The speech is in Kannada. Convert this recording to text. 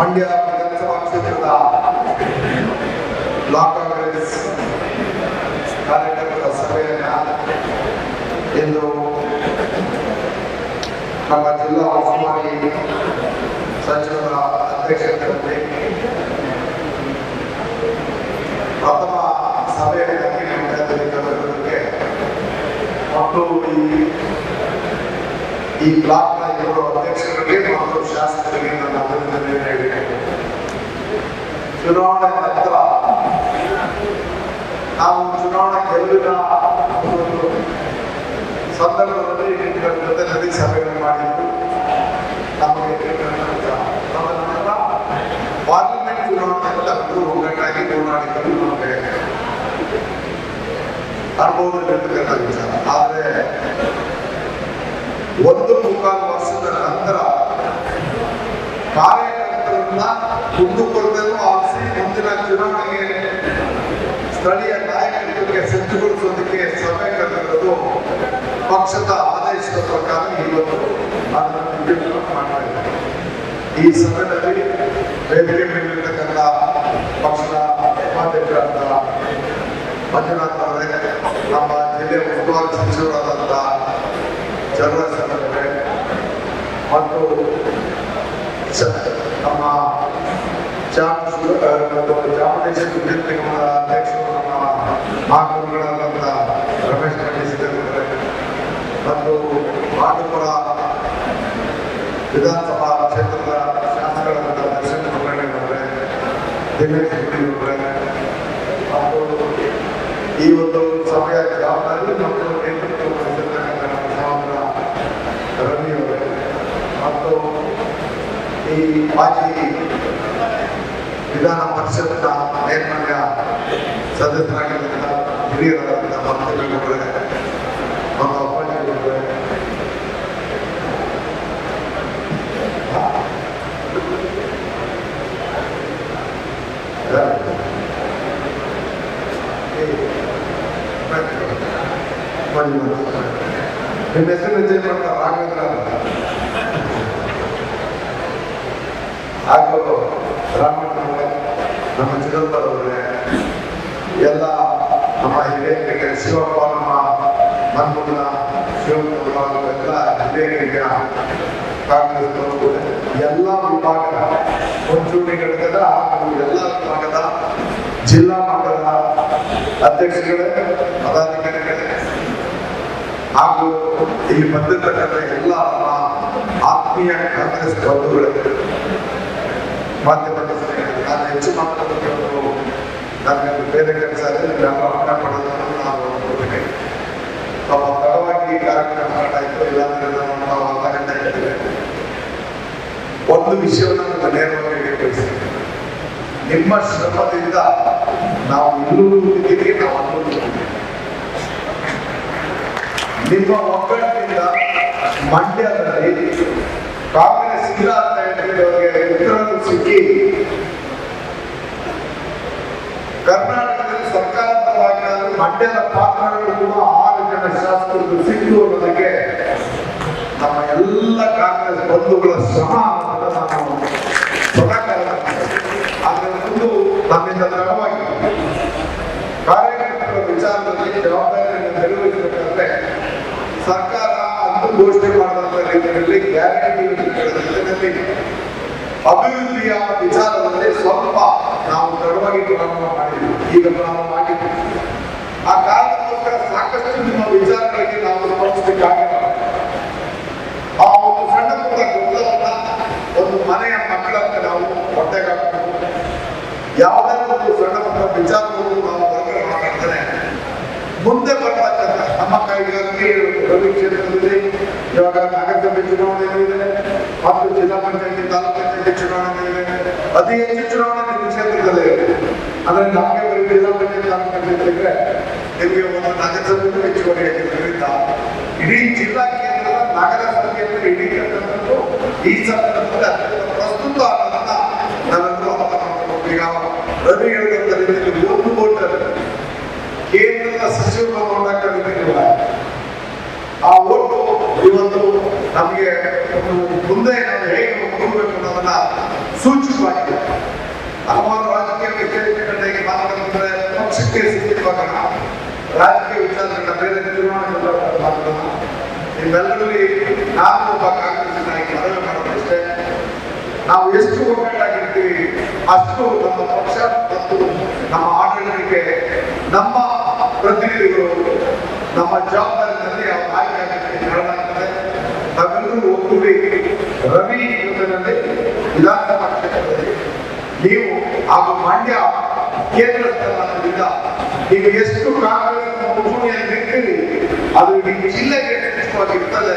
ಮಂಡ್ಯ ವಿಧಾನಸಭಾ ಕ್ಷೇತ್ರದ ಬ್ಲಾಕ್ ಕಾಂಗ್ರೆಸ್ ಕಾರ್ಯಕರ್ತರ ಸಭೆಯನ್ನ ಇಂದು ನಮ್ಮ ಜಿಲ್ಲಾ ಉಸ್ತುವಾರಿ ಸಚಿವರ ಅಧ್ಯಕ್ಷತೆಯಲ್ಲಿ ಪ್ರಥಮ ಸಭೆಯಲ್ಲಿ ಕರೆದಿರುವುದಕ್ಕೆ ಮತ್ತು ಈ ಬ್ಲಾಕ್ನ ಇಬ್ಬರು ಚುನಾವಣೆ ನಂತರ ನಾವು ಚುನಾವಣೆ ಗೆಲುವಿನ ಒಂದು ಸಂದರ್ಭದಲ್ಲಿ ನಿಮ್ಮಗಳ ಜೊತೆಯಲ್ಲಿ ಸಭೆಯನ್ನು ಮಾಡಿದ್ದು ನಮಗೆ ತದನಂತರ ಪಾರ್ಲಿಮೆಂಟ್ ಚುನಾವಣೆ ಹೋಗಬೇಕಾಗಿ ಒಗ್ಗಟ್ಟಾಗಿ ಹೋರಾಡಿಕೊಂಡು ನಮಗೆ ಅನುಭವದಲ್ಲಿರ್ತಕ್ಕಂಥ ವಿಚಾರ ಆದರೆ ಒಂದು ಮುಕ್ಕಾಲು ವರ್ಷದ ನಂತರ ಕಾರ್ಯಕರ್ತರನ್ನ ಕುಂದುಕೊರತೆಯನ್ನು ಸ್ಥಳೀಯ ನಾಯಕತ್ವಕ್ಕೆ ಸಜ್ಜುಗೊಳಿಸೋದಕ್ಕೆ ಸಭೆ ಕರೆದಿರೋದು ಪಕ್ಷದ ಆದೇಶದ ಪ್ರಕಾರ ಇವತ್ತು ಮಾಡ್ತಾ ಇದ್ದಾರೆ ಈ ಸಭೆಯಲ್ಲಿ ವೇದಿಕೆ ಮೇಲಿರ್ತಕ್ಕಂಥ ಪಕ್ಷದ ಉಪಾಧ್ಯಕ್ಷರಾದ ಮಂಜುನಾಥ್ ಅವರೇ, ನಮ್ಮ ಜಿಲ್ಲೆಯ ಉಸ್ತುವಾರಿ ಸಚಿವರಾದಂಥ ಚಂದ್ರಶ್ ಅವರೇ ಮತ್ತು ನಮ್ಮ ಚಾಮುಂಡೇಶ್ವರಿ ವಿದ್ಯುತ್ ನಿಗಮದ ಅಧ್ಯಕ್ಷರು ಮಹಾಗುರುಗಳಾದಂಥ ರಮೇಶ್ ಖಂಡಿಸಿದ್ದಾರೆ ಮತ್ತು ಪಾಂಡುಪುರ ವಿಧಾನಸಭಾ ಕ್ಷೇತ್ರದ ಶಾಸಕರಾದಂಥ ದರ್ಶನ್ ಮುಖಂಡರವರೇ ದಿನೇಶ್ ಮತ್ತು ಈ ಒಂದು ಸಭೆಯ ಜವಾಬ್ದಾರಿ ಮತ್ತು ನೇತೃತ್ವ ವಹಿಸಿರ್ತಕ್ಕಂಥ ನಮ್ಮ ಸಹೋದರ ರವಿಯವರೇ ಮತ್ತು ಈ ಮಾಜಿ ವಿಧಾನ ಪರಿಷತ್ನ ನೈರ್ಮಲ್ಯ ಸದಸ್ಯರಾಗಿರ್ತಕ್ಕಂಥ ಹಿರಿಯರಾದಂಥ ನಮ್ಮ ಮತ್ತು ಅಪ್ಪಾಜಿಯವರೇ ನಿಮ್ಮ ಹೆಸರು ಮಾಡ್ತಾರೆ ರಾಘವೇಂದ್ರ. ಹಾಗೂ ರಾಮಣ್ಣ ನಮ್ಮ ಎಲ್ಲ ನಮ್ಮ ಹಿರಿಯರಿಗೆ ಶಿವಪ್ಪ ನಮ್ಮ ಮನ್ಮುಲ್ಲ ಶಿವಕುಮಾರ್ ಎಲ್ಲ ಹಿರಿಯರಿಗೆ ಕಾಂಗ್ರೆಸ್ ಎಲ್ಲ ವಿಭಾಗದ ಮುಂಚೂಣಿ ಘಟಕದ ಹಾಗೂ ಎಲ್ಲ ವಿಭಾಗದ ಜಿಲ್ಲಾ ಮಟ್ಟದ ಅಧ್ಯಕ್ಷರುಗಳೇ ಪದಾಧಿಕಾರಿಗಳೇ ಹಾಗೂ ಇಲ್ಲಿ ಬಂದಿರತಕ್ಕಂಥ ಎಲ್ಲ ಆತ್ಮೀಯ ಕಾಂಗ್ರೆಸ್ ಬಂಧುಗಳೇ ಮಾಧ್ಯಮದ ನಾನು ಹೆಚ್ಚು ನನಗೆ ಬೇರೆ ಕೆಲಸ ಅರ್ಥ ನಾವು ಒಪ್ಪಿಗೆ. ಪಾಪ ತಡವಾಗಿ ಕಾರ್ಯಕ್ರಮ ಸ್ಟಾರ್ಟ್ ಆಯಿತು ಇಲ್ಲಾಂದ್ರೆ ನಾವು ಅರ್ಧ ಇರ್ತೇವೆ ಒಂದು ವಿಷಯವನ್ನು ನಾನು ನೇರವಾಗಿ ಬಯಸ್ತೀನಿ ನಿಮ್ಮ ಶ್ರಮದಿಂದ ನಾವು ಇಲ್ಲೂ ಕೂತಿದ್ದೀವಿ ನಾವು. ನಿಮ್ಮ ಒಗ್ಗಟ್ಟಿನಿಂದ ಮಂಡ್ಯದಲ್ಲಿ ಕಾಂಗ್ರೆಸ್ ಇಲ್ಲ ಅಂತ ಹೇಳಿದವರಿಗೆ ಉತ್ತರಗಳು ಸಿಕ್ಕಿ ಕರ್ನಾಟಕದಲ್ಲಿ ಸರ್ಕಾರವಾಗಿ ಮಂಡ್ಯದ ಪಾತ್ರಗಳು ಕೂಡ ಆರು ಜನ ಶಾಸಕರು ಸಿಕ್ಕು ಅನ್ನೋದಕ್ಕೆ ನಮ್ಮ ಎಲ್ಲ ಕಾಂಗ್ರೆಸ್ ಬಂಧುಗಳ ನಾವು ಸ್ವತಃ ಅದರ ಮುಂದೆ ನಮ್ಮಿಂದ ದೃಢವಾಗಿ ಕಾರ್ಯಕರ್ತರ ವಿಚಾರದಲ್ಲಿ ಜವಾಬ್ದಾರಿಯನ್ನು ನಿರ್ವಹಿಸಬೇಕಾದ್ರೆ ಸರ್ಕಾರ ಅಂದು ಘೋಷಣೆ ರೀತಿಯಲ್ಲಿ ಗ್ಯಾರಂಟಿ ಅಭಿವೃದ್ಧಿಯ ವಿಚಾರದಲ್ಲಿ ಸ್ವಲ್ಪ ನಾವು ದೃಢವಾಗಿ ಪ್ರಾರಂಭ ಮಾಡಿದ್ವಿ. ಈಗ ಪ್ರಾರಂಭ ಮಾಡಿದ್ವಿ. ಆ ಕಾರಣಕ್ಕೋಸ್ಕರ ಸಾಕಷ್ಟು ನಿಮ್ಮ ವಿಚಾರಗಳಿಗೆ ನಾವು ಸ್ಪಂದಿಸಬೇಕಾಗಿಲ್ಲ ಆ ಒಂದು ಸಣ್ಣ ಪುಟ್ಟ ಗೊಂದಲವನ್ನ ಒಂದು ಮನೆಯ ಮಕ್ಕಳಂತೆ ನಾವು ಹೊಟ್ಟೆಗೆ ಹಾಕ್ಬೇಕು ಯಾವುದೇ ಒಂದು ಸಣ್ಣ ಪುಟ್ಟ ವಿಚಾರವನ್ನು ನಾವು ಹೊರಗಡೆ ಮಾತಾಡ್ತಾನೆ ಮುಂದೆ ಬರ್ತಕ್ಕಂಥ ನಮ್ಮ ಕೈಗಾರಿಕೆ ರವಿ ಕ್ಷೇತ್ರದಲ್ಲಿ ಇವಾಗ ನಗರಸಭೆ ಚುನಾವಣೆ ಇದೆ. ಮತ್ತು ಜಿಲ್ಲಾ ಪಂಚಾಯತಿ, ತಾಲೂಕು ಪಂಚಾಯತಿ ಚುನಾವಣೆ ಇದೆ. ಅತಿ ಹೆಚ್ಚು ಚುನಾವಣೆ ಇದೆ ಅಂದ್ರೆ ನಮಗೆ ಬರೀ ಜಿಲ್ಲಾ ನಿಮಗೆ ಒಂದು ನಗರಸಭೆ ಹೆಚ್ಚುವರಿ ಆಗಿರೋದ್ರಿಂದ ಇಡೀ ಜಿಲ್ಲಾ ಕೇಂದ್ರದ ನಗರ ಸಭೆಯನ್ನು ಹಿಡಿಯತಕ್ಕಂಥದ್ದು ಈ ಸಂದರ್ಭದಲ್ಲಿ ಪ್ರಸ್ತುತ ಈಗ ರವಿ ಕೇಂದ್ರದ ಆ ಓಟು ಇವತ್ತು ನಮಗೆ ಒಂದು ಮುಂದೆ ರಾಜಕೀಯ ವಿಚಾರಗಳನ್ನ ಬೇರೆ ತೀರ್ಮಾನ ನಿಮ್ಮೆಲ್ಲರಲ್ಲಿ ನಾನು ಒಬ್ಬ ಕಾಂಗ್ರೆಸ್ ನಾಯಕ, ಮನವಿ ಮಾಡೋದಷ್ಟೇ ನಾವು ಎಷ್ಟು ಒಗ್ಗಟ್ಟಾಗಿರ್ತೀವಿ, ಅಷ್ಟು ನಮ್ಮ ಪಕ್ಷ ಮತ್ತು ನಮ್ಮ ಆಡಳಿತಕ್ಕೆ ನಮ್ಮ ಪ್ರತಿನಿಧಿಗಳು, ನಮ್ಮ ಜವಾಬ್ದಾರಿನಲ್ಲಿ ಅವರ ಆಯ್ಕೆ ಹೇಳಲಾಗ್ತದೆ ನಾವೆಲ್ಲರೂ ಒಗ್ಗೂಡಿ ರವಿ ಯುದ್ಧದಲ್ಲಿ ವಿಧಾನಸಭಾ ಕ್ಷೇತ್ರದಲ್ಲಿ ನೀವು ಹಾಗೂ ಮಂಡ್ಯ ಕೇಂದ್ರ ಸ್ಥಾನದಿಂದ ನೀವು ಎಷ್ಟು ಕಾಂಗ್ರೆಸ್ ಮುಂಚೂಣಿಯಲ್ಲಿ ನಿಂತಿರಿ ಅದು ಈ ಜಿಲ್ಲೆಗೆ ನಿರ್ದಿಷ್ಟವಾಗಿ ಇರ್ತದೆ